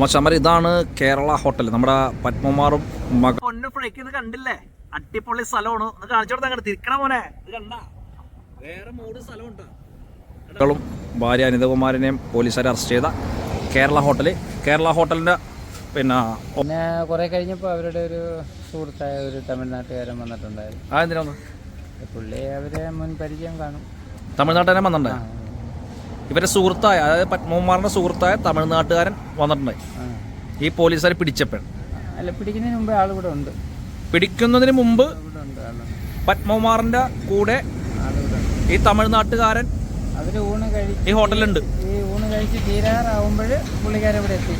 മച്ചമര ഇതാണ് കേരള ഹോട്ടൽ. നമ്മുടെ പത്മമാറും മക പൊന്നു ഫ്രൈക്ക് കണ്ടില്ലേ? അടിപൊളി സ്ഥലമാണ്. ഒന്ന് കാണിച്ചു കൊടുത്താൽ അങ്ങോട്ട് തിരിക്കണ മോനെ. ഇത് കണ്ട. വേറെ മൂട് സ്ഥലമുണ്ട്. ഭാര്യ അനിതകുമാരനെയും പോലീസുകാരെ അറസ്റ്റ് ചെയ്ത കേരള ഹോട്ടൽ കേരള ഹോട്ടലിന്റെ പിന്നെ പിന്നെ കുറെ കഴിഞ്ഞപ്പോൾ അവരുടെ ഒരു സുഹൃത്തായ ഒരു തമിഴ്നാട്ടുകാരൻ വന്നിട്ടുണ്ടായിരുന്നു. ആ പുള്ളി അവരെ മുൻ പരിചയം കാണും. തമിഴ്നാട്ടുകാരൻ വന്നിട്ടുണ്ടായി ഇവരുടെ സുഹൃത്തായ അതായത് പത്മകുമാറിന്റെ സുഹൃത്തായ തമിഴ്നാട്ടുകാരൻ വന്നിട്ടുണ്ട്. ഈ പോലീസുകാർ പിടിച്ചപ്പോൾ. അല്ല പിടിക്കുന്നതിന് മുമ്പേ ആളിവിടെ ഉണ്ട്. പിടിക്കുന്നതിന് മുമ്പ് പത്മകുമാറിന്റെ കൂടെ ഈ തമിഴ്നാട്ടുകാരൻ അവർ ഊണ് കഴിച്ച് ഈ ഹോട്ടലുണ്ട് ഈ ഊണ് കഴിച്ച് തീരാറാവുമ്പോൾ പുള്ളിക്കാരൻ ഇവിടെ എത്തി.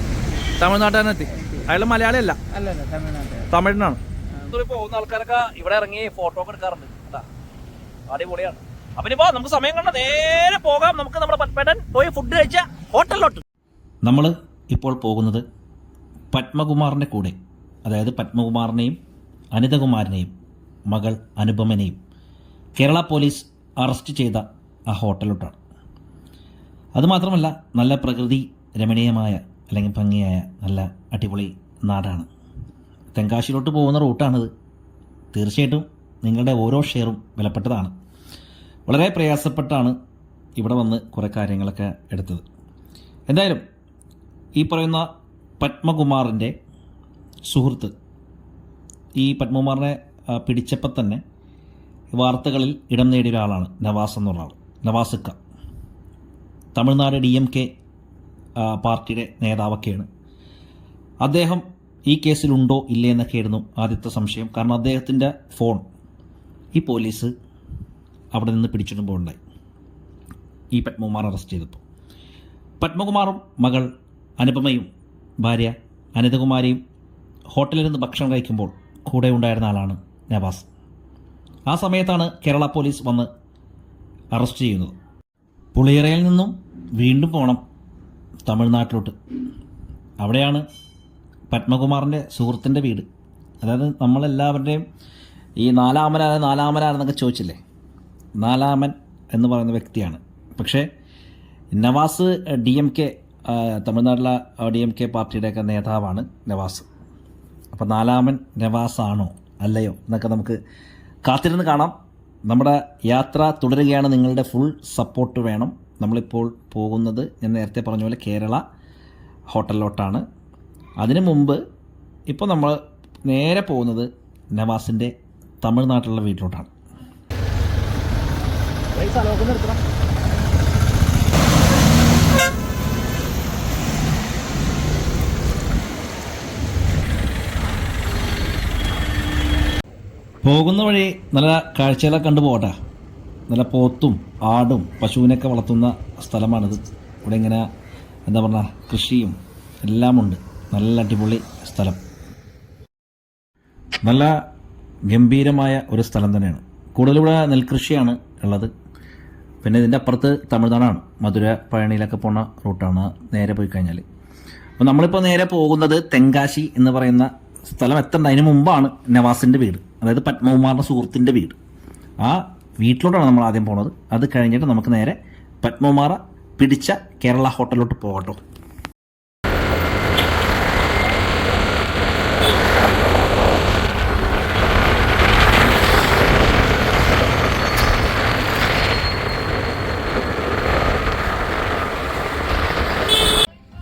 തമിഴ്നാട്ടുകാരൻ എത്തി. അയാൾ മലയാളിയല്ല. അല്ലല്ല തമിഴ്നാട്ടുകാരൻ. തമിഴിനാണ്. പോകുന്ന ആൾക്കാരൊക്കെ ഇവിടെ ഇറങ്ങി ഫോട്ടോ ഒക്കെ എടുക്കാറുണ്ട്. അടിപൊളിയാണ്. അപ്പൊ നമുക്ക് സമയം കണ്ട നേരെ പോകാം. നമുക്ക് നമ്മുടെ പത്മേട്ടൻ പോയി ഫുഡ് കഴിച്ച ഹോട്ടലിലോട്ട്. നമ്മൾ ഇപ്പോൾ പോകുന്നത് പത്മകുമാറിന്റെ കൂടെ. അതായത് പത്മകുമാറിനെയും അനിതകുമാറിനെയും മകൾ അനുപമനെയും കേരള പോലീസ് അറസ്റ്റ് ചെയ്ത ആ ഹോട്ടലിലോട്ടാണ്. അതുമാത്രമല്ല നല്ല പ്രകൃതി രമണീയമായ അല്ലെങ്കിൽ ഭംഗിയായ നല്ല അടിപൊളി നാടാണ്. തെങ്കാശിയിലോട്ട് പോകുന്ന റൂട്ടാണിത്. തീർച്ചയായിട്ടും നിങ്ങളുടെ ഓരോ ഷെയറും വിലപ്പെട്ടതാണ്. വളരെ പ്രയാസപ്പെട്ടാണ് ഇവിടെ വന്ന് കുറേ കാര്യങ്ങളൊക്കെ എടുത്തത്. എന്തായാലും ഈ പറയുന്ന പത്മകുമാറിന്റെ സുഹൃത്ത് ഈ പത്മകുമാറിനെ പിടിച്ചപ്പോൾ തന്നെ വാർത്തകളിൽ ഇടം നേടിയ ഒരാളാണ് നവാസ് എന്നുള്ള ആൾ നവാസുക്ക. തമിഴ്നാട് ഡി എം കെ പാർട്ടിയുടെ നേതാവൊക്കെയാണ്. അദ്ദേഹം ഈ കേസിലുണ്ടോ ഇല്ലേ എന്നൊക്കെയായിരുന്നു ആദ്യത്തെ സംശയം. കാരണം അദ്ദേഹത്തിന്റെ ഫോൺ ഈ പോലീസ് അവിടെ നിന്ന് പിടിച്ചിടുമ്പോൾ ഉണ്ടായി. ഈ പത്മകുമാർ അറസ്റ്റ് ചെയ്തപ്പോൾ. പത്മകുമാറും മകൾ അനുപമയും ഭാര്യ അനിതകുമാരിയും ഹോട്ടലിൽ നിന്ന് ഭക്ഷണം കഴിക്കുമ്പോൾ കൂടെ ഉണ്ടായിരുന്ന ആളാണ് നവാസ്. ആ സമയത്താണ് കേരള പോലീസ് വന്ന് അറസ്റ്റ് ചെയ്യുന്നത്. പുളിയറയിൽ നിന്നും വീണ്ടും പോകണം തമിഴ്നാട്ടിലോട്ട്. അവിടെയാണ് പത്മകുമാറിന്റെ സുഹൃത്തിന്റെ വീട്. അതായത് നമ്മളെല്ലാവരുടെയും ഈ നാലാമനാണ് നാലാമനാരെന്നൊക്കെ ചോദിച്ചില്ലേ? നാലാമൻ എന്ന് പറയുന്ന വ്യക്തിയാണ്. പക്ഷേ നവാസ് ഡി എം കെ തമിഴ്നാട്ടിലെ ഡി എം കെ പാർട്ടിയുടെയൊക്കെ നേതാവാണ് നവാസ്. അപ്പോൾ നാലാമൻ നവാസാണോ? അല്ലയോ? എന്നൊക്കെ നമുക്ക് കാത്തിരുന്ന് കാണാം. നമ്മുടെ യാത്ര തുടരുകയാണ്. നിങ്ങളുടെ ഫുൾ സപ്പോർട്ട് വേണം. നമ്മളിപ്പോൾ പോകുന്നത് ഞാൻ നേരത്തെ പറഞ്ഞ പോലെ കേരള ഹോട്ടലിലോട്ടാണ്. അതിനു മുമ്പ് ഇപ്പോൾ നമ്മൾ നേരെ പോകുന്നത് നവാസിന്റെ തമിഴ്നാട്ടിലുള്ള വീട്ടിലോട്ടാണ്. പോകുന്ന വഴി നല്ല കാഴ്ചകളൊക്കെ കണ്ടു പോകട്ടെ. നല്ല പോത്തും ആടും പശുവിനൊക്കെ വളർത്തുന്ന സ്ഥലമാണിത്. ഇവിടെ ഇങ്ങനെ എന്താ പറഞ്ഞാൽ കൃഷിയും എല്ലാമുണ്ട്. നല്ല അടിപൊളി സ്ഥലം. നല്ല ഗംഭീരമായ ഒരു സ്ഥലം തന്നെയാണ്. കൂടുതൽ ഇവിടെ നെൽകൃഷിയാണ് ഉള്ളത്. പിന്നെ ഇതിന്റെ അപ്പുറത്ത് തമിഴ്നാടാണ്. മധുര പഴനിയിലൊക്കെ പോണ റൂട്ടാണ് നേരെ പോയി കഴിഞ്ഞാൽ അപ്പോൾ നമ്മളിപ്പോൾ നേരെ പോകുന്നത് തെങ്കാശി എന്ന് പറയുന്ന സ്ഥലം എത്തണ്ട. അതിന് മുമ്പാണ് നവാസിന്റെ വീട്. അതായത് പത്മകുമാറിന്റെ സുഹൃത്തിന്റെ വീട്. ആ വീട്ടിലോട്ടാണ് നമ്മൾ ആദ്യം പോണത്. അത് കഴിഞ്ഞിട്ട് നമുക്ക് നേരെ പത്മകുമാറ പിടിച്ച കേരള ഹോട്ടലിലോട്ട് പോകട്ടോ.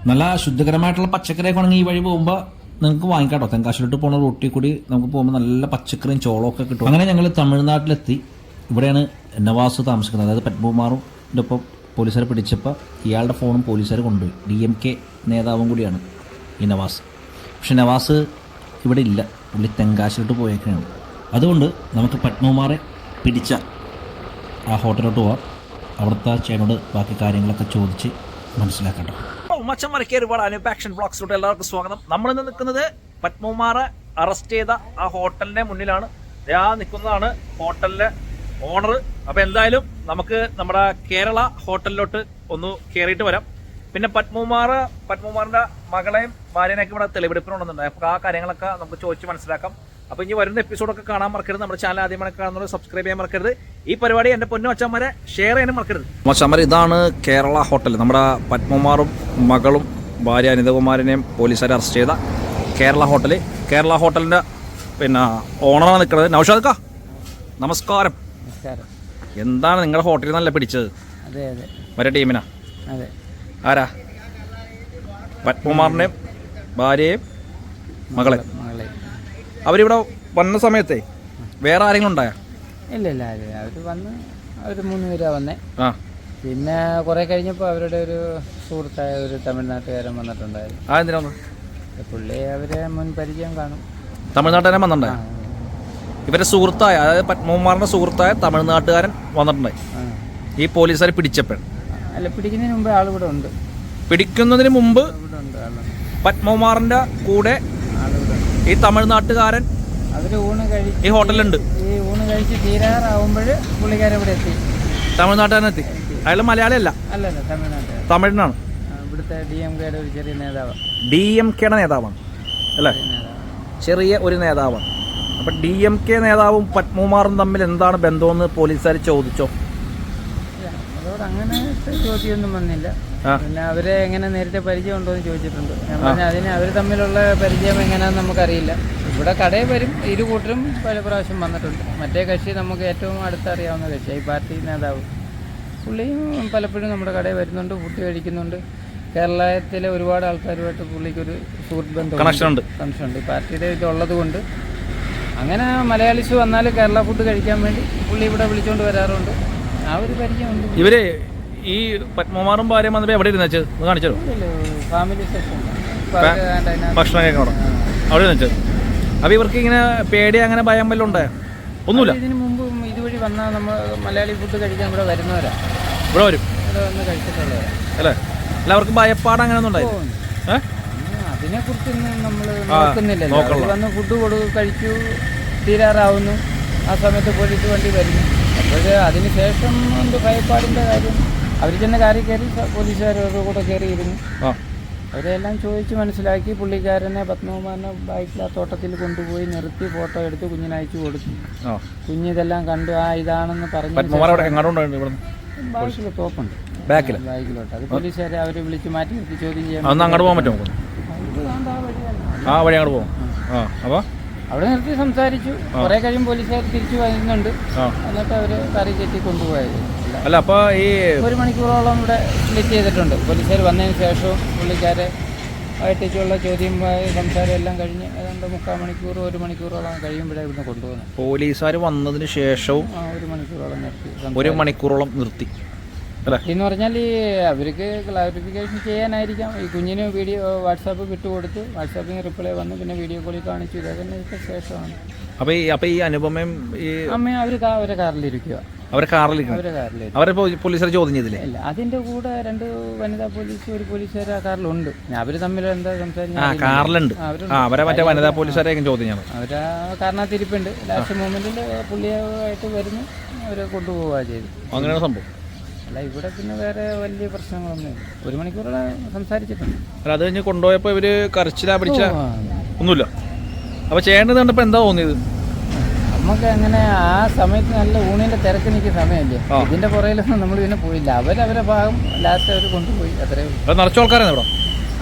നല്ല ശുദ്ധകരമായിട്ടുള്ള പച്ചക്കറിയൊക്കെ ആണെങ്കിൽ ഈ വഴി പോകുമ്പോൾ നിങ്ങൾക്ക് വാങ്ങിക്കാട്ടോ. തെങ്കാശിലോട്ട് പോകുന്ന റൂട്ടിൽ കൂടി നമുക്ക് പോകുമ്പോൾ നല്ല പച്ചക്കറിയും ചോളമൊക്കെ കിട്ടും. അങ്ങനെ ഞങ്ങൾ തമിഴ്നാട്ടിലെത്തി. ഇവിടെയാണ് നവാസ് താമസിക്കുന്നത്. അതായത് പത്മകുമാറിന്റെ ഒപ്പം പോലീസുകാർ പിടിച്ചപ്പോൾ ഇയാളുടെ ഫോണും പോലീസുകാർ കൊണ്ടുപോയി. ഡി എം കെ നേതാവും കൂടിയാണ് ഈ നവാസ്. പക്ഷെ നവാസ് ഇവിടെ ഇല്ല. പുള്ളി തെങ്കാശിലോട്ട് പോയേക്കാണ് അതുകൊണ്ട് നമുക്ക് പത്മകുമാറെ പിടിച്ച ആ ഹോട്ടലിലോട്ട് പോവാം. അവിടുത്തെ ചേട്ടനോട് ബാക്കി കാര്യങ്ങളൊക്കെ ചോദിച്ച് മനസ്സിലാക്കട്ടോ. മച്ചന്മാരൊക്കെ ഒരുപാട് അനുപ ആക്ഷൻ ബ്ലോഗ്സിലോട്ട് എല്ലാവർക്കും സ്വാഗതം. നമ്മൾ ഇന്ന് നിൽക്കുന്നത് പത്മകുമാറെ അറസ്റ്റ് ചെയ്ത ആ ഹോട്ടലിന്റെ മുന്നിലാണ്. ആ നിൽക്കുന്നതാണ് ഹോട്ടലിലെ ഓണർ അപ്പൊ എന്തായാലും നമുക്ക് നമ്മുടെ കേരള ഹോട്ടലിലോട്ട് ഒന്ന് കയറിയിട്ട് വരാം. പിന്നെ പത്മകുമാർ പത്മകുമാറിന്റെ മകളെയും ഭാര്യനെയൊക്കെ ഇവിടെ തെളിവെടുപ്പിനുണ്ടെന്നുണ്ട്. അപ്പൊ ആ കാര്യങ്ങളൊക്കെ നമുക്ക് ചോദിച്ച് മനസ്സിലാക്കാം. അപ്പൊ ഇനി വരുന്ന എപ്പിസോഡൊക്കെ കാണാൻ മറക്കരുത്. നമ്മുടെ ചാനൽ ആദ്യമായി കാണുന്നത് സബ്സ്ക്രൈബ് ചെയ്യാൻ മറക്കരുത്. ഈ പരിപാടി എന്റെ പൊന്നു അച്ഛന്മാരെ ഷെയർ ചെയ്യാനും മറക്കരുത്. അച്ഛന്മാർ ഇതാണ് കേരള ഹോട്ടൽ. നമ്മുടെ പത്മമാറും മകളും ഭാര്യ അനിതകുമാരനെയും പോലീസുകാർ അറസ്റ്റ് ചെയ്ത കേരള ഹോട്ടൽ. കേരള ഹോട്ടലിന്റെ പിന്നെ ഓണറാണ് നിൽക്കുന്നത്. നൗഷാദ് കാ നമസ്കാരം. എന്താണ് നിങ്ങളുടെ ഹോട്ടലിൽ നല്ല പിടിച്ചത്? അതെ അതെ. മറ്റേ ടീമിനാ? അതെ. ആരാ? പത്മകുമാറിന്റെയും ഭാര്യയും മകളെ അവരിവിടെ വന്ന സമയത്തെ വേറെ ആരെങ്കിലും ഉണ്ടായ? ഇല്ല ഇല്ല അവർ അവർ വന്ന് അവർ മൂന്ന് പേരാ വന്നേ. ആ. പിന്നെ കുറെ കഴിഞ്ഞപ്പോൾ അവരുടെ ഒരു സുഹൃത്തായ ഒരു തമിഴ്നാട്ടുകാരൻ വന്നിട്ടുണ്ടായിരുന്നു. ആ എന്തിനാ വന്നത്? പുള്ളി അവരെ മുൻ പരിചയം കാണും. തമിഴ്നാട്ടുകാരൻ വന്നിട്ടുണ്ടായ? ഇവരെ ഇവരുടെ സുഹൃത്തായ അതായത് പത്മകുമാറിന്റെ സുഹൃത്തായ തമിഴ്നാട്ടുകാരൻ വന്നിട്ടുണ്ടായി. ആ. ഈ പോലീസുകാർ പിടിച്ചപ്പോൾ. അല്ല പിടിക്കുന്നതിന് മുമ്പേ ഇവിടെ ഉണ്ട്. പിടിക്കുന്നതിന് മുമ്പ് ഇവിടെ ഉണ്ട് ആളുണ്ട് പത്മകുമാറിന്റെ കൂടെ ഈ തമിഴ്നാട്ടുകാരൻ അവർ ഊണ് കഴിച്ച് ഈ ഹോട്ടലുണ്ട് ഈ ഊണ് കഴിച്ച് തീരാറാവുമ്പോൾ പുള്ളിക്കാരൻ ഇവിടെ എത്തി. തമിഴ്നാട്ടുകാരൻ എത്തി അയാൾ മലയാളിയല്ല. അല്ലല്ല തമിഴ്നാട്ടുകാരൻ. തമിഴിനാണ്. ഇവിടുത്തെ ഡി എം കെയുടെ ഒരു ചെറിയ നേതാവാണ്. ഡി എം കെയുടെ നേതാവാണ്. അല്ലേ? ചെറിയ ഒരു നേതാവാണ്. അപ്പം ഡി എം കെ നേതാവും പത്മകുമാറും തമ്മിൽ എന്താണ് ബന്ധമെന്ന് പോലീസുകാർ ചോദിച്ചോ? അങ്ങനെ ചോദ്യമൊന്നും വന്നില്ല. പിന്നെ അവരെ എങ്ങനെ നേരത്തെ പരിചയം ഉണ്ടോ എന്ന് ചോദിച്ചിട്ടുണ്ട്. ഞാൻ പറഞ്ഞു അതിന് അവർ തമ്മിലുള്ള പരിചയം എങ്ങനെയാണെന്ന് നമുക്കറിയില്ല. ഇവിടെ കടയിൽ വരും ഇരു കൂട്ടരും പല പ്രാവശ്യം വന്നിട്ടുണ്ട്. മറ്റേ കക്ഷി നമുക്ക് ഏറ്റവും അടുത്തറിയാവുന്ന കക്ഷി ഈ പാർട്ടി നേതാവ്. പുള്ളിയും പലപ്പോഴും നമ്മുടെ കടയിൽ വരുന്നുണ്ട് ഫുഡ് കഴിക്കുന്നുണ്ട്. കേരളത്തിലെ ഒരുപാട് ആൾക്കാരുമായിട്ട് പുള്ളിക്കൊരു സുഹൃത്ത് ബന്ധം ഉണ്ട്. കണക്ഷൻ ഉണ്ട്. ഈ പാർട്ടിയുടെ ഇതുള്ളത് കൊണ്ട് അങ്ങനെ മലയാളീസ് വന്നാൽ കേരള ഫുഡ് കഴിക്കാൻ വേണ്ടി പുള്ളി ഇവിടെ വിളിച്ചുകൊണ്ട് വരാറുണ്ട്. ആ ഒരു പരിചയമുണ്ട്. ഇവർ ഈ പത്മകുമാറും ഭാര്യയും വന്നപ്പോൾ എവിടെ ഇരുന്നു വെച്ചത് ഒന്ന് കാണിച്ചോ. ഭക്ഷണം കഴിക്കണം അവിടെ ഇരുന്നു വെച്ചത് അപ്പോൾ ഇവർക്ക് ഇങ്ങനെ പേടി അങ്ങനെ ഭയം വല്ലതും ഉണ്ടായോ ഒന്നുമില്ല. ഇതിന് മുമ്പ് ഇതുവഴി വന്നാൽ നമ്മൾ മലയാളി ഫുഡ് കഴിക്കാൻ ഇവിടെ വരുന്നവരാ. ഇവിടെ വരും. ഇവിടെ വന്ന് കഴിച്ചിട്ടുള്ളവരാ. അല്ലേ? അല്ല അവർക്ക് ഭയപ്പാട് അങ്ങനെ ഒന്നും ഉണ്ടായി അതിനെ കുറിച്ചൊന്നും നമ്മൾ നോക്കുന്നില്ലല്ലോ. വന്ന് ഫുഡ് കൊടു കഴിച്ചു തീരാറാവുന്നു. ആ സമയത്ത് പോലീസ് വണ്ടി വരുന്നു. അപ്പോൾ അതിന് ശേഷം എന്ത് ഭയപ്പാടിന്റെ കാര്യം? അവർ ചെന്ന് കാറി കയറി പോലീസുകാരോട് കൂടെ കയറിയിരുന്നു. അവരെല്ലാം ചോദിച്ച് മനസ്സിലാക്കി പുള്ളിക്കാരനെ പത്മകുമാരനെ ബൈക്കിൽ ആ തോട്ടത്തിൽ കൊണ്ടുപോയി നിർത്തി ഫോട്ടോ എടുത്ത് കുഞ്ഞിന് അയച്ചു കൊടുത്തു. ആ. കുഞ്ഞ് ഇതെല്ലാം കണ്ടു ആ ഇതാണെന്ന് പറഞ്ഞു ബാക്കിൽ തോപ്പുണ്ട്. ബാക്കിൽ ബാക്കിലോട്ട്. അത് പോലീസുകാരെ അവർ വിളിച്ച് മാറ്റി നിർത്തി ചോദ്യം ചെയ്യാൻ അങ്ങോട്ട് പോകാൻ പറ്റുമോ? ആ വഴി അങ്ങോട്ട് പോകും ആ അപ്പോൾ അവിടെ നിർത്തി സംസാരിച്ചു. കുറെ കഴിയും പോലീസുകാർ തിരിച്ചു വരുന്നുണ്ട്. എന്നിട്ട് അവർ കറി ചെത്തി കൊണ്ടുപോയത്. അല്ല, അപ്പൊ ഈ ഒരു മണിക്കൂറോളം ഇവിടെ സ്പ്ലിറ്റ് ചെയ്തിട്ടുണ്ട്. പോലീസുകാർ വന്നതിന് ശേഷവും പുള്ളിക്കാരെ ആയിട്ടേക്കുള്ള ചോദ്യം സംസാരം എല്ലാം കഴിഞ്ഞ് ഏതാണ്ട് മുക്കാൽ മണിക്കൂർ ഒരു മണിക്കൂറോളം കഴിയുമ്പോഴേ ഇവിടുന്ന് കൊണ്ടുപോകുന്നത് പോലീസുകാർ വന്നതിന് ശേഷവും ഒരു മണിക്കൂറോളം നിർത്തി ഒരു മണിക്കൂറോളം നിർത്തി. എന്ന് പറഞ്ഞാൽ ഈ അവർക്ക് ക്ലാരിഫിക്കേഷൻ ചെയ്യാനായിരിക്കാം. ഈ കുഞ്ഞിന് വീഡിയോ വാട്സാപ്പ് വിട്ടുകൊടുത്ത് വാട്സാപ്പിൽ റിപ്ലൈ വന്ന് പിന്നെ വീഡിയോ കോളിൽ കാണിച്ചു. ഇതൊക്കെ ശേഷമാണ്. അപ്പോൾ ഈ അപ്പോൾ ഈ അനുപമയും ഈ അമ്മ അവർ അവരെ കാറിലിരിക്കുക അവരെ കാറിലിരിക്കണം അവരെ അവരെ പോലീസുകാർ ചോദ്യം ചെയ്തില്ലേ? ഇല്ല അതിന്റെ കൂടെ രണ്ട് വനിതാ പോലീസ് ഒരു പോലീസുകാർ ആ കാറിലുണ്ട്. അവർ തമ്മിൽ എന്താ സംസാരിക്കുന്നത് കാറിലുണ്ട്. അവരെ മറ്റേ വനിതാ പോലീസുകാരെയൊക്കെ ചോദ്യം ചെയ്യണം. അവരാ ഇരിപ്പുണ്ട് ലാസ്റ്റ് മൂമെന്റിൽ പുള്ളിയായിട്ട് വരുന്നു. അവരെ കൊണ്ടുപോവുക ചെയ്തു അങ്ങനെയാണ് സംഭവം. അല്ല ഇവിടെ പിന്നെ വേറെ വലിയ പ്രശ്നങ്ങളൊന്നും ഒരു മണിക്കൂറോടെ സംസാരിച്ചിട്ടുണ്ട്. അല്ല അത് കഴിഞ്ഞ് കൊണ്ടുപോയപ്പോൾ ഇവർ കരച്ചിലാ പിടിച്ച ഒന്നുമില്ല. അപ്പൊ ചെയ്യേണ്ടത് കണ്ടപ്പോ എന്താ തോന്നിയത്? നമുക്ക് അങ്ങനെ ആ സമയത്ത് നല്ല ഊണിന്റെ തിരക്ക് നിൽക്കുന്ന സമയമല്ലേ? ഇതിന്റെ പുറകിലൊന്നും നമ്മൾ പിന്നെ പോയില്ല. അവരവരെ ഭാഗം ലാസ്റ്റ് അവർ കൊണ്ടുപോയി. അത്രേ ഉള്ളൂ. അത് നിറച്ച ആൾക്കാരാണ് ഇവിടെ?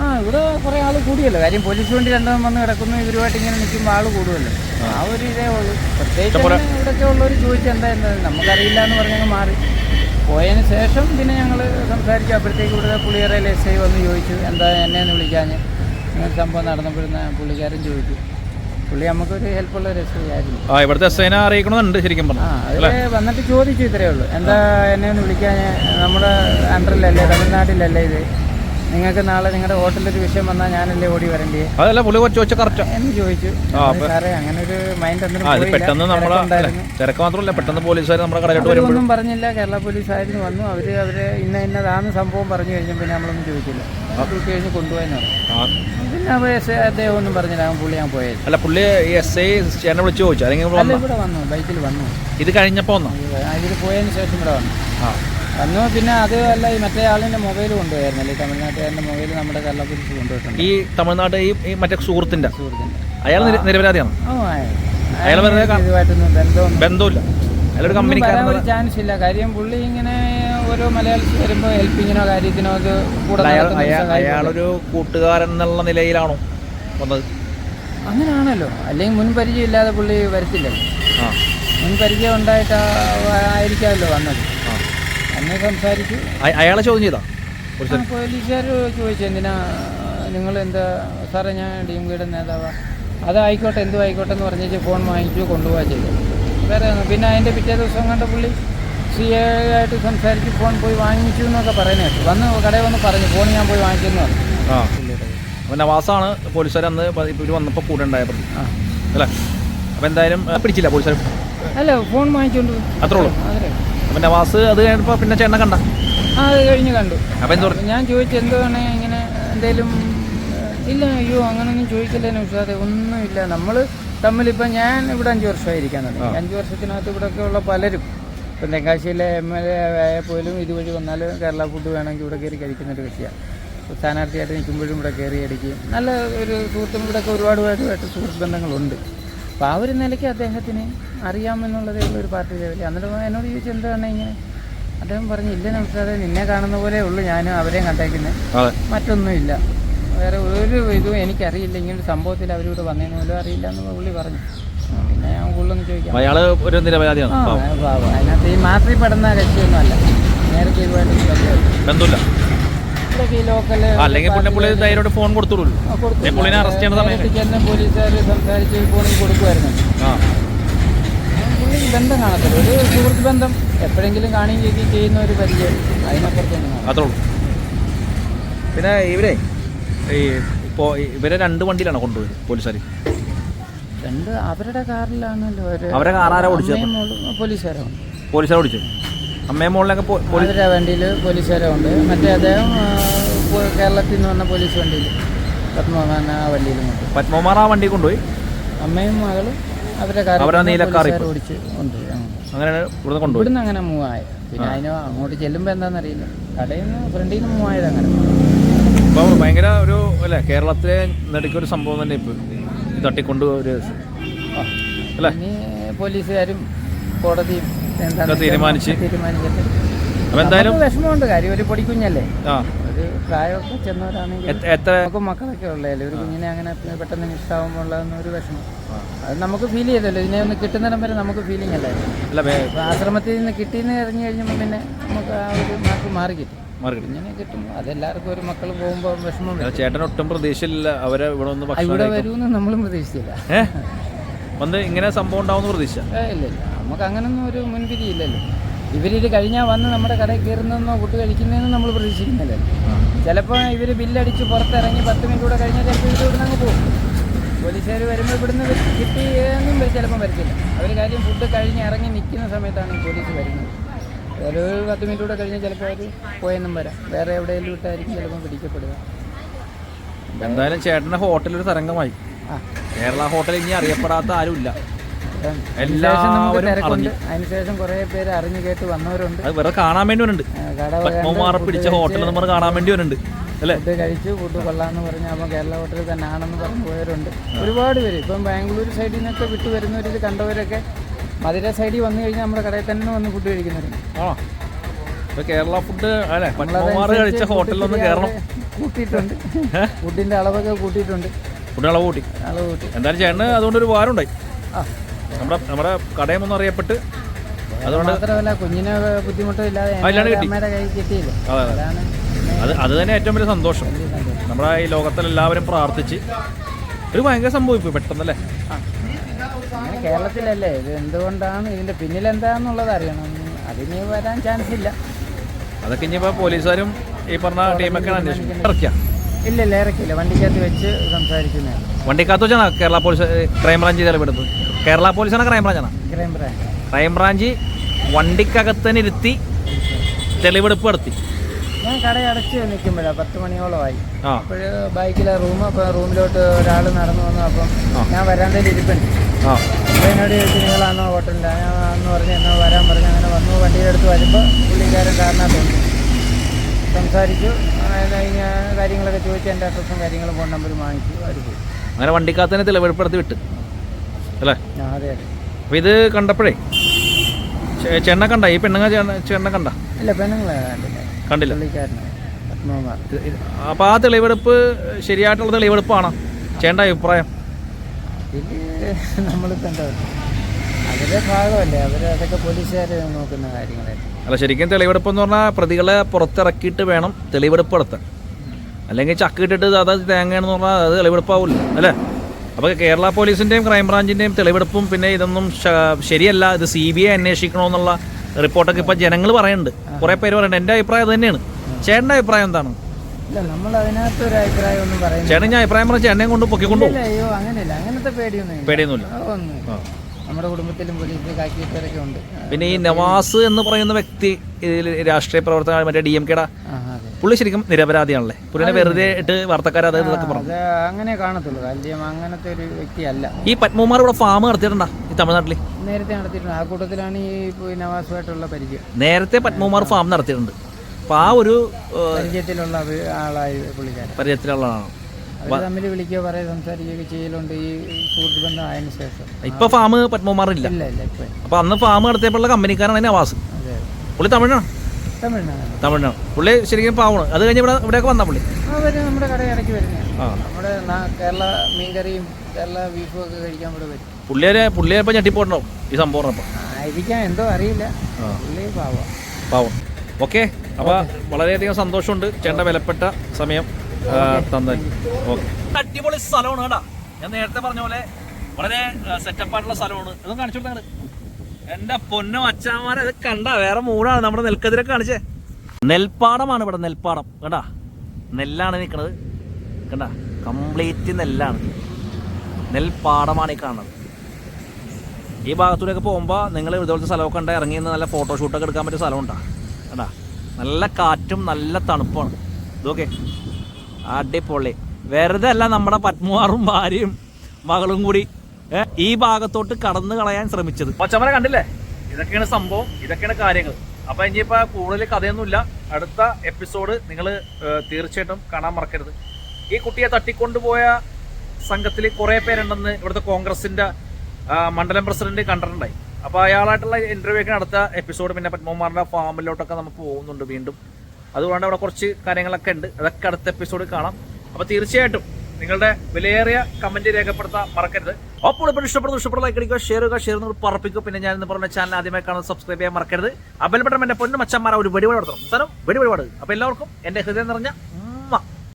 ആ ഇവിടെ കുറെ ആൾ കൂടിയല്ലോ? കാര്യം പോലീസ് വണ്ടി രണ്ടെണ്ണം വന്ന് കിടക്കുന്നു. ഇവരുമായിട്ട് ഇങ്ങനെ നിൽക്കുമ്പോൾ ആൾ കൂടുമല്ലോ ആ. ഒരു ഇതേ ഉള്ളൂ. പ്രത്യേകിച്ച് ഇവിടെയൊക്കെ ഉള്ളവർ ചോദിച്ചെന്താ എന്താ നമുക്കറിയില്ല എന്ന് പറഞ്ഞങ്ങ് മാറി. പോയതിന് ശേഷം പിന്നെ ഞങ്ങൾ സംസാരിച്ചു. അപ്പോഴത്തേക്ക് ഇവിടുത്തെ പുള്ളിയറയിൽ എസ് ഐ വന്ന് ചോദിച്ചു എന്താ എന്നെ ഒന്ന് വിളിക്കാഞ്ഞ് ഇങ്ങനെ സംഭവം നടന്നപ്പോഴുന്ന പുള്ളിക്കാരൻ ചോദിച്ചു. പുള്ളി നമുക്കൊരു ഹെൽപ്പുള്ള ഒരു എസ് ഐ ആയിരുന്നു. ആ ഇവിടുത്തെ എസ് ഐനെ അറിയിക്കണമെന്നുണ്ട് ശരിക്കും ആ അതിൽ വന്നിട്ട് ചോദിച്ചു ഇത്രയേ ഉള്ളൂ. എന്താ എന്നെ ഒന്ന് വിളിക്കാൻ നമ്മുടെ അണ്ടറിലല്ലേ തമിഴ്നാട്ടിലല്ലേ ഇത്? നിങ്ങൾക്ക് നാളെ നിങ്ങളുടെ ഹോട്ടലിൽ ഒരു വിഷയം വന്നാൽ ഞാനല്ലേ ഓടി വരണ്ടേ? അതല്ല പുള്ളി കുറച്ച് ചോദിച്ച കറക്റ്റ് എന്ന് ചോദിച്ചു. സാറേ അങ്ങനെ ഒരു മൈൻഡ് ആ പെട്ടെന്ന് നമ്മളെ തിരക്ക് മാത്രമല്ല പെട്ടെന്ന് പോലീസുകാർ നമ്മുടെ കടയിലോട്ട് പറഞ്ഞില്ല. കേരള പോലീസ് ആയിരുന്നു വന്നു. അവർ അവർ ഇന്ന ഇന്നതാണ് സംഭവം പറഞ്ഞു കഴിഞ്ഞാൽ പിന്നെ നമ്മളൊന്നും ചോദിച്ചില്ല ഡ്യൂട്ടി കഴിഞ്ഞ് കൊണ്ടുപോയെന്ന് പറഞ്ഞു. പിന്നെ അദ്ദേഹം ഒന്നും പറഞ്ഞില്ല. പുള്ളി ഞാൻ പോയത് അല്ല പുള്ളി എസ് ഐ ചേട്ടനെ വിളിച്ചു ചോദിച്ചു. അല്ലെങ്കിൽ ഇവിടെ അല്ല ഇവിടെ വന്നു. ബൈക്കിൽ വന്നു. ഇത് കഴിഞ്ഞപ്പോൾ വന്നോ? ഇതിൽ പോയതിന് ശേഷം ഇവിടെ വന്നു. ആ. വന്നു. പിന്നെ അത് അല്ല ഈ മറ്റേ ആളിന്റെ മൊബൈൽ കൊണ്ടുപോയായിരുന്നല്ലേ തമിഴ്നാട്ടുകാരന്റെ മൊബൈൽ നമ്മുടെ കള്ളപ്പുരിച്ച് പോലീസ് കൊണ്ടുപോയിട്ടുണ്ട്. ഈ തമിഴ്നാട് ഈ ഈ മറ്റേ സുഹൃത്തിന്റെ? സുഹൃത്തിന്റെ. അയാൾ നിര- നിരപരാധിയാണ്? ഓ അയാൾ. വെറുതെ കാ- ഇതുമായിട്ടൊന്നും ബന്ധമൊന്നും ബന്ധമില്ല. അയാളൊരു ഒന്നും വരാൻ ഒരു ചാൻസ് ഇല്ല. കാര്യം പുള്ളി ഇങ്ങനെ ഓരോ മലയാളിസ് വരുമ്പോൾ ഹെൽപ്പിങ്ങിനോ കാര്യത്തിനോ അത് കൂടെ അയാൾ നടക്കുന്ന അയാ- സഹായിക്കും. അയാളൊരു കൂട്ടുകാരൻ എന്നുള്ള നിലയിലാണോ വന്നത്? അങ്ങനെയാണല്ലോ അല്ലെങ്കിൽ മുൻപരിചയം ഇല്ലാതെ പുള്ളി വരത്തില്ല ആ. മുൻ പരിചയം ഉണ്ടായിട്ട് ആയിരിക്കാമല്ലോ വന്നത്. ആ. അന്നെ സംസാരിച്ചു. അയ- അയാളെ ചോദ്യം ചെയ്താ? പോലീസുകാർ ചോദിച്ചു എന്തിനാ നിങ്ങൾ എന്താ സാറേ ഞാൻ ഡി എം കെയുടെ അത് ആയിക്കോട്ടെ എന്തും ആയിക്കോട്ടെ എന്ന് പറഞ്ഞേച്ച് ഫോൺ വാങ്ങിച്ചു കൊണ്ടുപോകാൻ ചെയ്തു. വേറെ പിന്നെ അതിന്റെ പിറ്റേ ദിവസം കണ്ട പുള്ളി സി എ ആയിട്ട് സംസാരിച്ച് ഫോൺ പോയി വാങ്ങിച്ചു എന്നൊക്കെ പറയുന്നത് കേട്ടു. വന്ന് കടയിൽ വന്ന് പറഞ്ഞു ഫോൺ ഞാൻ പോയി വാങ്ങിച്ചെന്ന് പറഞ്ഞു. അപ്പോൾ നവാസാണ് പോലീസുകാർ അന്ന് ഇവർ വന്നപ്പോൾ കൂടെ ഉണ്ടായ പ്രതി അല്ലേ? അപ്പോൾ എന്തായാലും പിടിച്ചില്ല പോലീസുകാർ അല്ല ഫോൺ വാങ്ങിച്ചുകൊണ്ട് അത്രേ ഉള്ളൂ. അതെ അപ്പോൾ നവാസ് അത് കഴിഞ്ഞപ്പോൾ പിന്നെ ചേട്ടനെ കണ്ട? ആ അത് കഴിഞ്ഞ് കണ്ടു. അപ്പം എന്ത് പറഞ്ഞു? ഞാൻ ചോദിച്ചു എന്തുവാണ് ഇങ്ങനെ എന്തേലും ഇല്ല അയ്യോ അങ്ങനൊന്നും ചോദിക്കില്ല നൗഷാദെ ഒന്നുമില്ല. നമ്മൾ തമ്മിലിപ്പോൾ ഞാൻ ഇവിടെ അഞ്ച് വർഷമായിരിക്കാൻ തുടങ്ങി. അഞ്ച് വർഷത്തിനകത്ത് ഇവിടെയൊക്കെ ഉള്ള പലരും ഇപ്പം തെങ്കാശിയിലെ എം എൽ എ ആയ പോലും ഇതുവഴി വന്നാൽ കേരള ഫുഡ് വേണമെങ്കിൽ ഇവിടെ കയറി കഴിക്കുന്ന ഒരു കക്ഷിയാണ് സ്ഥാനാർത്ഥിയായിട്ട് നിൽക്കുമ്പോഴും ഇവിടെ കയറി അടിക്കുകയും നല്ല ഒരു സുഹൃത്തും ഇവിടെ ഒക്കെ ഒരുപാട് പേരുമായിട്ട് സുഹൃത്ത് ബന്ധങ്ങളുണ്ട് അപ്പോൾ ആ ഒരു നിലയ്ക്ക് അദ്ദേഹത്തിന് അറിയാമെന്നുള്ളതേ ഉള്ളൂ ഒരു പാർട്ടി ലെവലിൽ. അന്നിട്ട് എന്നോട് ചോദിച്ചു എന്താണ് ഇങ്ങനെ? അദ്ദേഹം പറഞ്ഞു ഇല്ല നമസ്കാരം നിന്നെ കാണുന്ന പോലെ ഉള്ളൂ ഞാനും അവരെയും കണ്ടേക്കുന്നത് മറ്റൊന്നുമില്ല. വേറെ ഒരു ഇതും എനിക്കറിയില്ല ഇങ്ങനൊരു സംഭവത്തിൽ അവരോട് വന്നതിന് പോലും അറിയില്ല എന്ന് പുള്ളി പറഞ്ഞു. പിന്നെ ഞാൻ കൂടുതലൊന്നും ചോദിക്കാം ഒരു നിരപരാധിയാണ്. അതിനകത്ത് ഈ മാത്രി പെടുന്ന കക്ഷിയൊന്നും അല്ല. നേരത്തെ ഇതുമായിട്ട് ബന്ധമില്ല. ബന്ധമില്ല ഇവിടെയൊക്കെ ഈ ലോക്കൽ അല്ലെങ്കിൽ പിന്നെ പുള്ളി ധൈര്യമായിട്ട് ഫോൺ കൊടുത്തോളൂ പുള്ളിനെ അറസ്റ്റ് ചെയ്യുന്ന സമയത്ത് പോലീസുകാർ സംസാരിച്ച് ഫോണിൽ കൊടുക്കുമായിരുന്നു ബന്ധം കാണത്തില്ല. ഒരു സുഹൃത്ത് ബന്ധം എപ്പോഴെങ്കിലും കാണുകയും ചെയ്യുന്ന ഒരു പരിചയം അതിനപ്പുറത്തൊന്നും കാണാം അത്രേ ഉള്ളൂ. പിന്നെ ഇവരെ ഈ ഇപ്പോൾ ഇവരെ രണ്ട് വണ്ടിയിലാണ് കൊണ്ടുപോയത് പോലീസുകാർ രണ്ട് അവരുടെ കാറിലാണല്ലോ അവരെ. കാർ ആരാ ഓടിച്ചത് അമ്മയും മോളും പോലീസുകാരുണ്ട് പോലീസുകാർ ഓടിച്ചു അമ്മയും മോളിലൊക്കെ പോലീസ് വണ്ടിയിൽ പോലീസുകാരുണ്ട്. മറ്റേ അദ്ദേഹം കേരളത്തിൽ നിന്ന് വന്ന പോലീസ് വണ്ടിയിൽ പത്മനാഭൻ ആ വണ്ടിയിൽ പത്മകുമാർ ആ വണ്ടി കൊണ്ടുപോയി? അമ്മയും മകളും അവരാ നീല കാറി പോലീസുകാർ ഓടിച്ച് കൊണ്ടുപോയി അങ്ങനെ ഇവിടുന്ന് കൊണ്ടുപോയി? ഇവിടുന്ന് അങ്ങനെ മൂവ് ആയത് പിന്നെ അതിന് അങ്ങോട്ട് ചെല്ലുമ്പോൾ എന്താണെന്നറിയില്ല കടയിൽ നിന്ന് ഫ്രണ്ടിൽ നിന്ന് മൂവ് ആയത് അങ്ങനെ. ഇപ്പോൾ ഭയങ്കര ഒരു അല്ലേ കേരളത്തിലെ നെടുക്കൊരു സംഭവം തന്നെ ഇപ്പോൾ തട്ടിക്കൊണ്ട് ഒരു. അല്ലേ? പോലീസുകാരും കോടതിയും ഒക്കെ തീരുമാനിച്ച്. അപ്പോൾ എന്തായാലും വിഷമമുണ്ട്. കാര്യം ഒരു പൊടിക്കുഞ്ഞല്ലേ? ആ. ഒരു പ്രായമൊക്കെ ചെന്നവരാണെങ്കിൽ എത്ര- നമുക്ക് മക്കളൊക്കെ ഉള്ളതല്ലേ? ഒരു കുഞ്ഞിനെ അങ്ങനെ പെട്ടെന്ന് മിസ്സാവുമ്പോൾ ഒരു വിഷമം. അത് നമുക്ക് ഫീൽ ചെയ്തല്ലോ. ഇതിനെ ഒന്ന് കിട്ടുന്നിടം വരെ നമുക്ക് ഫീലിംഗ് അല്ലായിരുന്നു ആശ്രമത്തിൽ നിന്ന് കിട്ടിയെന്ന് ഇറങ്ങി കഴിഞ്ഞപ്പോൾ പിന്നെ നമുക്ക് ആ ഒരു മാർക്ക് മാറി കിട്ടി. മാറി കിട്ടി. അതെല്ലാവർക്കും ഒരു മക്കൾ പോകുമ്പോൾ വിഷമം ചേട്ടൻ ഒട്ടും പ്രതീക്ഷയില്ല. അവരെ ഇവിടെ ഒന്ന് ഇവിടെ വരുമെന്ന് നമ്മളും പ്രതീക്ഷിച്ചില്ല. വന്ന് ഇങ്ങനെ സംഭവം ഉണ്ടാവും പ്രതീക്ഷ? ഇല്ല ഇല്ല. നമുക്ക് അങ്ങനൊന്നും ഒരു മുൻവിധി ഇല്ലല്ലോ. ഇവരിത് കഴിഞ്ഞാൽ വന്ന് നമ്മുടെ കടയിൽ കയറുന്നതെന്നോ ഫുഡ് കഴിക്കുന്നതെന്നോ നമ്മൾ പ്രതീക്ഷിക്കുന്നില്ല ചിലപ്പോൾ ഇവർ ബില്ലടിച്ച് പുറത്തിറങ്ങി പത്ത് മിനിറ്റ് കൂടെ കഴിഞ്ഞാൽ ചിലപ്പോൾ ഇവർ ഇവിടെ അങ്ങ് പോകും. പോലീസുകാർ വരുമ്പോൾ ഇവിടുന്ന് കിട്ടി എന്നും ചിലപ്പം വരത്തില്ല. അവർ കാര്യം ഫുഡ് കഴിഞ്ഞ് ഇറങ്ങി നിൽക്കുന്ന സമയത്താണ് പോലീസ് വരുന്നത്. ഒരു പത്ത് മിനിറ്റ് കൂടെ കഴിഞ്ഞാൽ ചിലപ്പോൾ അവർ പോയെന്നും വരാം. വേറെ എവിടെയെങ്കിലും ഇട്ടായിരിക്കും ചിലപ്പോൾ പിടിക്കപ്പെടുക. എന്തായാലും ചേട്ടന്റെ ഹോട്ടലൊരു ഒരു തരംഗമായി കേരള ഹോട്ടൽ ഇനി അറിയപ്പെടാത്ത ആരുമില്ല. എല്ലാവരും അതിനുശേഷം കുറേ പേര് അറിഞ്ഞു കേട്ട് വന്നവരുണ്ട്. അത് വെറുതെ കാണാൻ വേണ്ടി വരുന്നുണ്ട് പിടിച്ച ഹോട്ടൽ നമ്മൾ കാണാൻ വേണ്ടി വരുന്നുണ്ട് അല്ലേ? ഫുഡ് കഴിച്ചു ഫുഡ് കൊള്ളാമെന്ന് പറഞ്ഞ് അപ്പോൾ കേരള ഹോട്ടലിൽ തന്നെ ആണെന്ന് പറഞ്ഞു പോയവരുണ്ട്. ഒരുപാട് പേര്. ഇപ്പം ബാംഗ്ലൂർ സൈഡിൽ നിന്നൊക്കെ വിട്ടു വരുന്നവർ ഇത് കണ്ടവരൊക്കെ മധുര സൈഡിൽ വന്നു കഴിഞ്ഞാൽ നമ്മുടെ കടയിൽ തന്നെ വന്ന് ഫുഡ് കഴിക്കുന്നവരുണ്ട് ആ ഇപ്പൊ കേരള ഫുഡ് അല്ലെ? പത്മകുമാർ കഴിച്ച ഹോട്ടലിലൊന്ന് കയറണം കൂട്ടിയിട്ടുണ്ട്. ഫുഡിന്റെ അളവൊക്കെ കൂട്ടിയിട്ടുണ്ട്. ഫുഡ് അളവ് കൂട്ടി. അളവ് കൂട്ടി. എന്തായാലും ചേട്ടന് അതുകൊണ്ട് ഒരു ഉപകാരം ഉണ്ടായി ആ. നമ്മുടെ നമ്മുടെ കടയും അറിയപ്പെട്ട് അതുകൊണ്ട് കുഞ്ഞിനെ കുഞ്ഞിന് ബുദ്ധിമുട്ടും ഇല്ലാതെ കിട്ടി. അമ്മയുടെ കയ്യിൽ കിട്ടിയില്ല? അതെ, അതെ. തന്നെ ഏറ്റവും വലിയ സന്തോഷം. നമ്മുടെ ഈ ലോകത്തിലെല്ലാവരും പ്രാർത്ഥിച്ച് ഒരു ഭയങ്കര സംഭവം ഇപ്പൊ പെട്ടെന്നല്ലേ? കേരളത്തിലല്ലേ? ഇത് എന്തുകൊണ്ടാണ് ഇതിന്റെ പിന്നിൽ എന്താന്നുള്ളത് അറിയണം. അതിന് വരാൻ ചാൻസ് ഇല്ല അതൊക്കെ ഇനിയിപ്പോ പോലീസുകാരും ഈ പറഞ്ഞ ടീമൊക്കെയാണ് അന്വേഷിക്കാം. ഇല്ല ഇല്ല ഇറക്കില്ല. വണ്ടിക്കകത്ത് വെച്ച് സംസാരിക്കുന്നതാണ്. വണ്ടിക്കകത്ത് വെച്ചാണ് കേരള പോലീസ് ക്രൈംബ്രാഞ്ച് തെളിവെടുത്തത് കേരള പോലീസാണ് ക്രൈംബ്രാഞ്ചാണ്? ക്രൈം ബ്രാഞ്ച് ക്രൈംബ്രാഞ്ച് വണ്ടിക്കകത്ത് തന്നെ ഇരുത്തി തെളിവെടുപ്പ് നടത്തി. ഞാൻ കട അടച്ച് നിൽക്കുമ്പോഴാണ് പത്ത് മണിയോളമായി. അപ്പോൾ ബൈക്കിലെ റൂം അപ്പോൾ റൂമിലോട്ട് ഒരാൾ നടന്നു വന്നു അപ്പം. ഞാൻ വരാന്തയിൽ ഇരിപ്പുണ്ട്. അപ്പോൾ എന്നോട് ചോദിച്ചു നിങ്ങളാണോ ഹോട്ടലിന്റെ ഞാൻ അന്ന് പറഞ്ഞ് എന്നാൽ വരാൻ പറഞ്ഞു അങ്ങനെ വന്നു. വണ്ടിയുടെ അടുത്ത് വരുമ്പോൾ പുള്ളിക്കാരൻ കാരണത്തുണ്ട് സംസാരിച്ചു. കാര്യങ്ങളൊക്കെ ചോദിച്ചു എന്റെ അഡ്രസ്സും കാര്യങ്ങളും ഫോൺ നമ്പറും വാങ്ങിച്ചു അവർ പോയി. അങ്ങനെ വണ്ടിക്കകത്ത് തന്നെ തെളിവെടുപ്പ് നടത്തി വിട്ട്. അല്ലേ? അപ്പൊ ഇത് കണ്ടപ്പോഴേ ചെണ്ണ കണ്ട? ഈ പെണ്ണുങ്ങ ചെണ്ണ കണ്ട? ഇല്ല പെണ്ണുങ്ങളെ കണ്ടില്ല. അപ്പൊ ആ തെളിവെടുപ്പ് ശരിയായിട്ടുള്ള തെളിവെടുപ്പാണ്? ചേണ്ട അഭിപ്രായം. നമ്മളിപ്പോൾ എന്താ അവരുടെ ഭാഗമല്ലേ. അവർ അതൊക്കെ പോലീസുകാർ നോക്കുന്ന അല്ല ശരിക്കും തെളിവെടുപ്പ് എന്ന് പറഞ്ഞാൽ പ്രതികളെ പുറത്തിറക്കിയിട്ട് വേണം തെളിവെടുപ്പ് നടത്താൻ. അല്ലെങ്കിൽ ചക്കിട്ടിട്ട് അതായത് അത് തേങ്ങയാണെന്ന് പറഞ്ഞാൽ അത് തെളിവെടുപ്പാവില്ല അല്ലേ? അപ്പോൾ കേരള പോലീസിന്റെയും ക്രൈംബ്രാഞ്ചിന്റെയും തെളിവെടുപ്പും പിന്നെ ഇതൊന്നും ശരിയല്ല. ഇത് സി ബി ഐ അന്വേഷിക്കണമെന്നുള്ള റിപ്പോർട്ടൊക്കെ ഇപ്പോൾ ജനങ്ങൾ പറയുന്നുണ്ട്. കുറേ പേര് പറയുന്നുണ്ട്. എന്റെ അഭിപ്രായം തന്നെയാണ്. ചേട്ടന്റെ അഭിപ്രായം എന്താണ്? ചേട്ടൻ ഞാൻ അഭിപ്രായം പറഞ്ഞ ചേട്ടനെ കൊണ്ട് പൊക്കിക്കൊണ്ടു പേടിയൊന്നുമില്ല. നമ്മുടെ കുടുംബത്തിലും പോലീസിലും ഉണ്ട്. പിന്നെ ഈ നവാസ് എന്ന് പറയുന്ന വ്യക്തി രാഷ്ട്രീയ പ്രവർത്തന മറ്റേ ഡി എം കെയുടെ പുള്ളി ശരിക്കും നിരപരാധിയാണല്ലേ? പുള്ളിനെ വെറുതെ ഇട്ട് വാർത്തക്കാർ അതായത് ഇതൊക്കെ പറഞ്ഞു. അങ്ങനെ കാണത്തുള്ളൂ. കാര്യം അങ്ങനത്തെ ഒരു വ്യക്തിയല്ല ഈ പത്മകുമാർ ഇവിടെ ഫാം നടത്തിയിട്ടുണ്ടാ ഈ തമിഴ്നാട്ടിൽ നേരത്തെ നടത്തിയിട്ടുണ്ട്. ആ കൂട്ടത്തിലാണ് ഈ നവാസുമായിട്ടുള്ള പരിചയം. നേരത്തെ പത്മകുമാർ ഫാം നടത്തിയിട്ടുണ്ട്. അപ്പൊ ആ ഒരു പരിചയത്തിലുള്ള ആളായി പുള്ളിക്കാരൻ. പരിചയത്തിലുള്ള ആളാണ്. തമ്മിൽ വിളിക്കുകയോ പറയുക സംസാരിക്കുകയൊക്കെ ചെയ്യലുണ്ട് ഈ സുഹൃത്ത് ബന്ധം ആയതിനു ശേഷം. ഇപ്പൊ ഫാം പത്മകുമാറില്ല. ഇല്ല ഇല്ല ഇപ്പൊ അപ്പൊ അന്ന് ഫാം നടത്തിയപ്പോഴുള്ള കമ്പനിക്കാരാണ് നവാസ്. പുള്ളി തമിഴനാണ് തമിഴ്നാട്. പുള്ളി ശരിക്കും പാവണം അത് കഴിഞ്ഞ് ഇവിടെ ഇവിടെയൊക്കെ വന്ന പുള്ളി? നമ്മുടെ കട ഇടയ്ക്ക് വരുന്നതാണ് ആ. നമ്മുടെ കേരള മീൻകറിയും കേരള ബീഫും ഒക്കെ കഴിക്കാൻ ഇവിടെ വരും. പുള്ളിയെ പുള്ളിയെ ഇപ്പം ഞെട്ടിപ്പോയിട്ടുണ്ടാവും ഈ സംഭവം പറഞ്ഞപ്പോൾ ആയിരിക്കാം. എന്തോ അറിയില്ല. പുള്ളി പാവം. പാവം. ഓക്കെ. അപ്പോൾ വളരെയധികം സന്തോഷമുണ്ട്. ചേട്ടന്റെ വിലപ്പെട്ട സമയം തന്നെ. ഓക്കെ. അടിപൊളി സ്ഥലമാണ് കേട്ടാ. ഞാൻ നേരത്തെ പറഞ്ഞ പോലെ വളരെ സെറ്റപ്പ് ആയിട്ടുള്ള സ്ഥലമാണ്. ഇതൊന്നും കാണിച്ചു കൊടുത്താൽ എന്റെ പൊന്ന ഇത് കണ്ട വേറെ മൂടാണ് നമ്മുടെ നെൽക്കതിരൊക്കെ കാണിച്ചേ. നെൽപ്പാടമാണ് ഇവിടെ നെൽപ്പാടം. കേട്ടാ നെല്ലാണ് നിൽക്കുന്നത് കണ്ട? കംപ്ലീറ്റ് നെല്ലാണ്. നെൽപ്പാടമാണ് ഈ കാണുന്നത്. ഈ ഭാഗത്തൂടെയൊക്കെ പോകുമ്പോൾ നിങ്ങൾ ഇതുപോലത്തെ സ്ഥലമൊക്കെ ഉണ്ട് ഇറങ്ങി നിന്ന് നല്ല ഫോട്ടോഷൂട്ടൊക്കെ എടുക്കാൻ പറ്റിയ സ്ഥലമുണ്ടാ. കണ്ടാ? നല്ല കാറ്റും നല്ല തണുപ്പാണ്. ഇതൊക്കെ അടിപൊളി. വെറുതെ അല്ല നമ്മുടെ പത്മവാറും ഭാര്യയും മകളും കൂടി ഈ ഭാഗത്തോട്ട് കടന്നു കളയാൻ ശ്രമിച്ചത്. പച്ചമര കണ്ടില്ലേ? ഇതൊക്കെയാണ് സംഭവം ഇതൊക്കെയാണ് കാര്യങ്ങൾ. അപ്പൊ ഇനിയിപ്പോ കൂടുതൽ കഥയൊന്നുമില്ല. അടുത്ത എപ്പിസോഡ് നിങ്ങൾ തീർച്ചയായിട്ടും കാണാൻ മറക്കരുത്. ഈ കുട്ടിയെ തട്ടിക്കൊണ്ടുപോയ സംഘത്തിൽ കുറെ പേരുണ്ടെന്ന് ഇവിടുത്തെ കോൺഗ്രസിന്റെ മണ്ഡലം പ്രസിഡന്റ് കണ്ടിട്ടുണ്ടായി. അപ്പൊ അയാളായിട്ടുള്ള ഇന്റർവ്യൂ ഒക്കെ അടുത്ത എപ്പിസോഡ് പിന്നെ പത്മകുമാറിന്റെ ഫാമിലോട്ടൊക്കെ നമുക്ക് പോകുന്നുണ്ട് വീണ്ടും. അതുകൊണ്ട് അവിടെ കുറച്ച് കാര്യങ്ങളൊക്കെ ഉണ്ട്. അതൊക്കെ അടുത്ത എപ്പിസോഡ് കാണാം. അപ്പൊ തീർച്ചയായിട്ടും നിങ്ങളുടെ വിലയേറിയ കമന്റ് രേഖപ്പെടുത്താൻ മറക്കരുത്. അപ്പോൾ ഇപ്പോൾ ഇഷ്ടപ്പെടുന്നു ഇഷ്ടപ്പെടുന്ന ലൈക്ക് അടിക്കുക ഷെയർ ചെയ്യുക ഷെയർ നിങ്ങൾ പറപ്പിക്കുക പിന്നെ ഞാൻ ഇന്ന് പറഞ്ഞ ചാനൽ ആദ്യമായി കാണുന്നത് സബ്സ്ക്രൈബ് ചെയ്യാൻ മറക്കരുത്. അബൽ ബട്ടൺ എന്റെ പൊന്നു മച്ചന്മാരെ ഒരു വെടിപാട് നടത്തണം. സ്ഥലം വെടിപാട് അപ്പൊ എല്ലാവർക്കും എന്റെ ഹൃദയം നിറഞ്ഞ